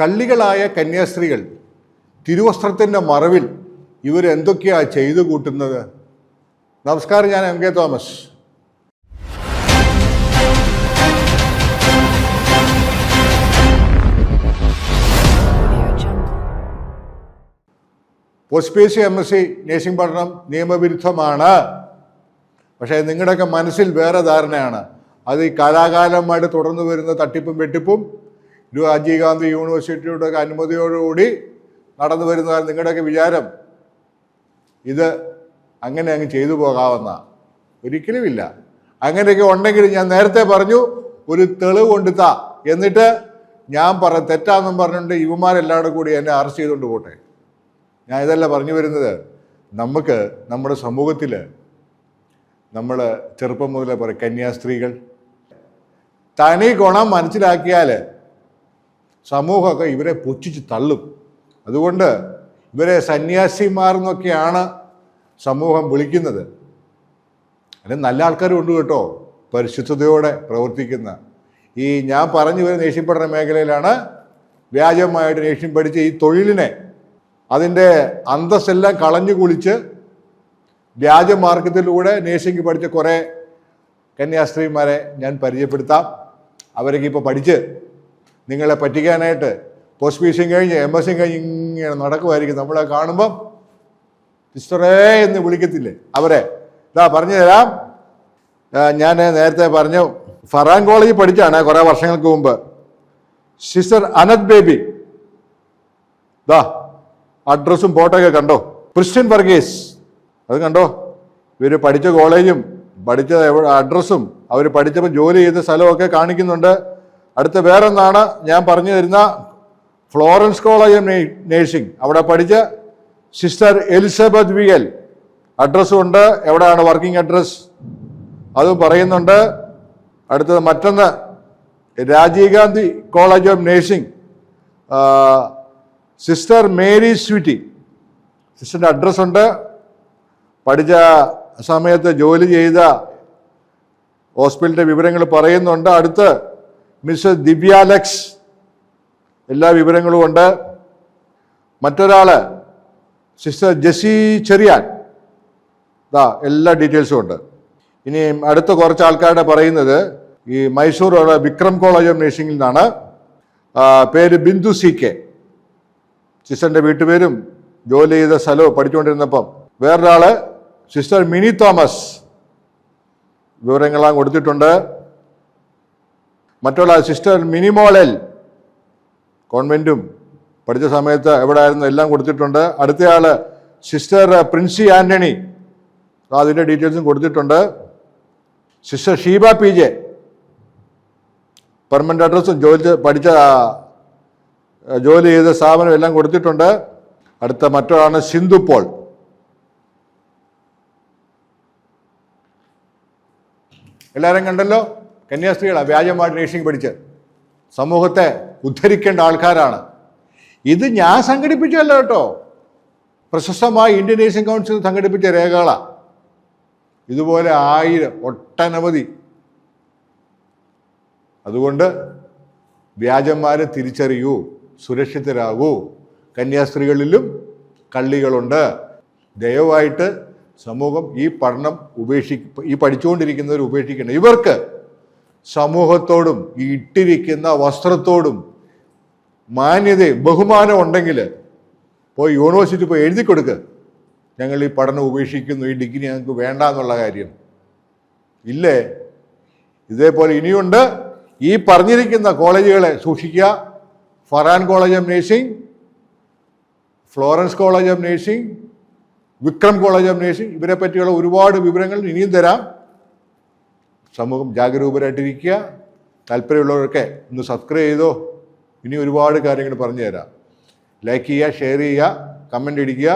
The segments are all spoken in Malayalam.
കള്ളികളായ കന്യാസ്ത്രീകൾ തിരുവസ്ത്രത്തിന്റെ മറവിൽ ഇവരെന്തൊക്കെയാ ചെയ്തു കൂട്ടുന്നത്? നമസ്കാരം ഞാൻ M K Thomas. Audio post P S C M S C nursing പഠനം നിയമവിരുദ്ധമാണ്. പക്ഷേ നിങ്ങളുടെയൊക്കെ മനസ്സിൽ വേറെ ധാരണയാണ്. അത് ഈ കാലാകാലമായിട്ട് തുടർന്നു വരുന്ന തട്ടിപ്പും വെട്ടിപ്പും രാജീവ് ഗാന്ധി യൂണിവേഴ്സിറ്റിയുടെ ഒക്കെ അനുമതിയോടുകൂടി നടന്നു വരുന്നതാണ് നിങ്ങളുടെയൊക്കെ വിചാരം. ഇത് അങ്ങനെ അങ്ങ് ചെയ്തു പോകാവുന്ന ഒരിക്കലുമില്ല അങ്ങനെയൊക്കെ ഉണ്ടെങ്കിൽ ഞാൻ നേരത്തെ പറഞ്ഞു ഒരു തെളിവ് കൊണ്ട് എന്നിട്ട് ഞാൻ പറ തെറ്റാന്നും പറഞ്ഞിട്ട് ഇവന്മാരെല്ലാവരും കൂടി എന്നെ അറസ്റ്റ് ചെയ്തുകൊണ്ട് പോട്ടെ. ഞാൻ ഇതല്ല പറഞ്ഞു വരുന്നത്. നമുക്ക് നമ്മുടെ സമൂഹത്തിൽ നമ്മൾ ചെറുപ്പം മുതലേ പറയും കന്യാസ്ത്രീകൾ. തനി ഗുണം മനസ്സിലാക്കിയാൽ സമൂഹമൊക്കെ ഇവരെ പുച്ഛിച്ച് തള്ളും. അതുകൊണ്ട് ഇവരെ സന്യാസിമാർന്നൊക്കെയാണ് സമൂഹം വിളിക്കുന്നത്. അതിന് നല്ല ആൾക്കാരും ഉണ്ട് കേട്ടോ. പരിശുദ്ധതയോടെ പ്രവർത്തിക്കുന്ന. ഈ ഞാൻ പറഞ്ഞു വരുന്ന നേഷ്യപ്പെടുന്ന മേഖലയിലാണ് വ്യാജമായിട്ട് നേഷ്യം പഠിച്ച ഈ തൊഴിലിനെ അതിന്റെ അന്തസ്സെല്ലാം കളഞ്ഞു കുളിച്ച് വ്യാജമാർഗത്തിലൂടെ നേഴ്സിംഗ് പഠിച്ച കുറേ കന്യാസ്ത്രീമാരെ ഞാൻ പരിചയപ്പെടുത്താം. അവരൊക്കെ ഇപ്പോൾ പഠിച്ച് നിങ്ങളെ പറ്റിക്കാനായിട്ട് പോസ്റ്റ് ഫീസും കഴിഞ്ഞ് എം എസ് സിയും കഴിഞ്ഞ് ഇങ്ങനെ നടക്കുമായിരിക്കും. നമ്മളെ കാണുമ്പം സിസ്റ്ററേ എന്ന് വിളിക്കത്തില്ലേ? അവരെ. ഇതാ പറഞ്ഞു തരാം ഞാൻ നേരത്തെ പറഞ്ഞു ഫറാൻ കോളേജിൽ പഠിച്ചാണ് കുറേ വർഷങ്ങൾക്ക് മുമ്പ്. സിസ്റ്റർ അനത് ബേബി. ദാ അഡ്രസ്സും ഫോട്ടോയൊക്കെ കണ്ടോ? ക്രിസ്ത്യൻ വർഗീസ്. അത് കണ്ടോ? ഇവർ പഠിച്ച കോളേജും പഠിച്ച അഡ്രസ്സും അവർ പഠിച്ചപ്പോൾ ജോലി ചെയ്ത സ്ഥലമൊക്കെ കാണിക്കുന്നുണ്ട്. അടുത്ത വേറൊന്നാണ് ഞാൻ പറഞ്ഞു തരുന്ന ഫ്ലോറൻസ് കോളേജ് നേഴ്സിംഗ്. അവിടെ പഠിച്ച സിസ്റ്റർ എലിസബത്ത് വി എൽ അഡ്രസ്സും ഉണ്ട്. എവിടെയാണ് വർക്കിംഗ് അഡ്രസ് അതും പറയുന്നുണ്ട്. അടുത്തത് മറ്റൊന്ന് Rajiv Gandhi college of nursing. Sister Mary Sweety. സിസ്റ്ററിന്റെ അഡ്രസ്സുണ്ട് പഠിച്ച സമയത്ത് ജോലി ചെയ്ത ഹോസ്പിറ്റലിന്റെ വിവരങ്ങൾ പറയുന്നുണ്ട്. അടുത്ത് മിസ്റ്റർ ദിവ്യാലക്സ് എല്ലാ വിവരങ്ങളും ഉണ്ട്. മറ്റൊരാൾ സിസ്റ്റർ ജെസി ചെറിയാൻ. ദാ എല്ലാ ഡീറ്റെയിൽസും ഉണ്ട്. ഇനി അടുത്ത കുറച്ച് ആൾക്കാരുടെ പറയുന്നത് ഈ മൈസൂർ വിക്രം കോളേജ് ഓഫ് നഴ്സിംഗിൽ നിന്നാണ്. പേര് ബിന്ദു സി കെ. സിസ്റ്ററിന്റെ വീട്ടുപേരും ജോലി ചെയ്ത സ്ഥലവും പഠിച്ചുകൊണ്ടിരുന്നപ്പം വേറൊരാൾ സിസ്റ്റർ മിനി തോമസ്. വിവരങ്ങളാണ് കൊടുത്തിട്ടുണ്ട്. മറ്റുള്ള സിസ്റ്റർ മിനിമോളൽ കോൺവെന്റും പഠിച്ച സമയത്ത് എവിടെ ആയിരുന്നു എല്ലാം കൊടുത്തിട്ടുണ്ട്. അടുത്തയാൾ സിസ്റ്റർ പ്രിൻസി ആന്റണി അതിന്റെ ഡീറ്റെയിൽസും കൊടുത്തിട്ടുണ്ട്. Sister Sheeba P J. Permanent അഡ്രസ്സും ജോലി പഠിച്ച ജോലി ചെയ്ത സ്ഥാപനം എല്ലാം കൊടുത്തിട്ടുണ്ട്. അടുത്ത മറ്റൊരാളാണ് സിന്ധു പോൾ. എല്ലാവരും കണ്ടല്ലോ? കന്യാസ്ത്രീകളാണ് വ്യാജമായിട്ട് നേഴ്സിംഗ് പഠിച്ച്. സമൂഹത്തെ ഉദ്ധരിക്കേണ്ട ആൾക്കാരാണ്. ഇത് ഞാൻ സംഘടിപ്പിച്ചല്ല കേട്ടോ. പ്രശസ്തമായ ഇന്ത്യൻ നേഴ്സിംഗ് കൗൺസിൽ സംഘടിപ്പിച്ച രേഖകളാണ് ഇതുപോലെ ആയിരം ഒട്ടനവധി. അതുകൊണ്ട് വ്യാജന്മാരെ തിരിച്ചറിയൂ സുരക്ഷിതരാകൂ. കന്യാസ്ത്രീകളിലും കള്ളികളുണ്ട്. ദയവായിട്ട് സമൂഹം ഈ പഠനം ഉപേക്ഷി ഈ പഠിച്ചുകൊണ്ടിരിക്കുന്നവർ ഉപേക്ഷിക്കണം ഇവർക്ക് സമൂഹത്തോടും ഈ ഇട്ടിരിക്കുന്ന വസ്ത്രത്തോടും മാന്യതയും ബഹുമാനം ഉണ്ടെങ്കിൽ പോയി യൂണിവേഴ്സിറ്റി പോയി എഴുതി കൊടുക്കുക ഞങ്ങൾ ഈ പഠനം ഉപേക്ഷിക്കുന്നു ഈ ഡിഗ്രി ഞങ്ങൾക്ക് വേണ്ട എന്നുള്ള കാര്യം. ഇല്ലേ? ഇതേപോലെ ഇനിയുണ്ട്. ഈ പറഞ്ഞിരിക്കുന്ന കോളേജുകളെ സൂക്ഷിക്കുക. Faran college of nursing Florence college of nursing Vikram college of nursing ഇവരെ പറ്റിയുള്ള ഒരുപാട് വിവരങ്ങൾ ഇനിയും തരാം. സമൂഹം ജാഗരൂകരായിട്ടിരിക്കുക താല്പര്യമുള്ളവരൊക്കെ ഒന്ന് സബ്സ്ക്രൈബ് ചെയ്തോ. ഇനി ഒരുപാട് കാര്യങ്ങൾ പറഞ്ഞു തരാം. ലൈക്ക് ചെയ്യുക ഷെയർ ചെയ്യുക കമന്റ് ഇടിക്കുക.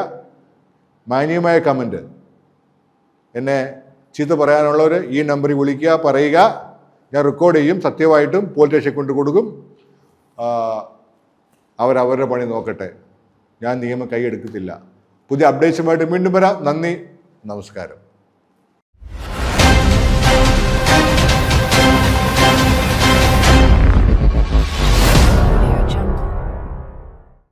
മാന്യമായ കമന്റ് എന്നെ ചീത്ത പറയാനുള്ളവർ ഈ നമ്പറിൽ വിളിക്കുക പറയുക. ഞാൻ റെക്കോർഡ് ചെയ്യും സത്യമായിട്ടും പോലീസ് സ്റ്റേഷനിൽ കൊണ്ട് കൊടുക്കും. അവരവരുടെ പണി നോക്കട്ടെ. ഞാൻ നിയമം കൈയെടുക്കത്തില്ല. പുതിയ അപ്ഡേറ്റ്സുമായിട്ട് വീണ്ടും വരാം. നന്ദി. നമസ്കാരം.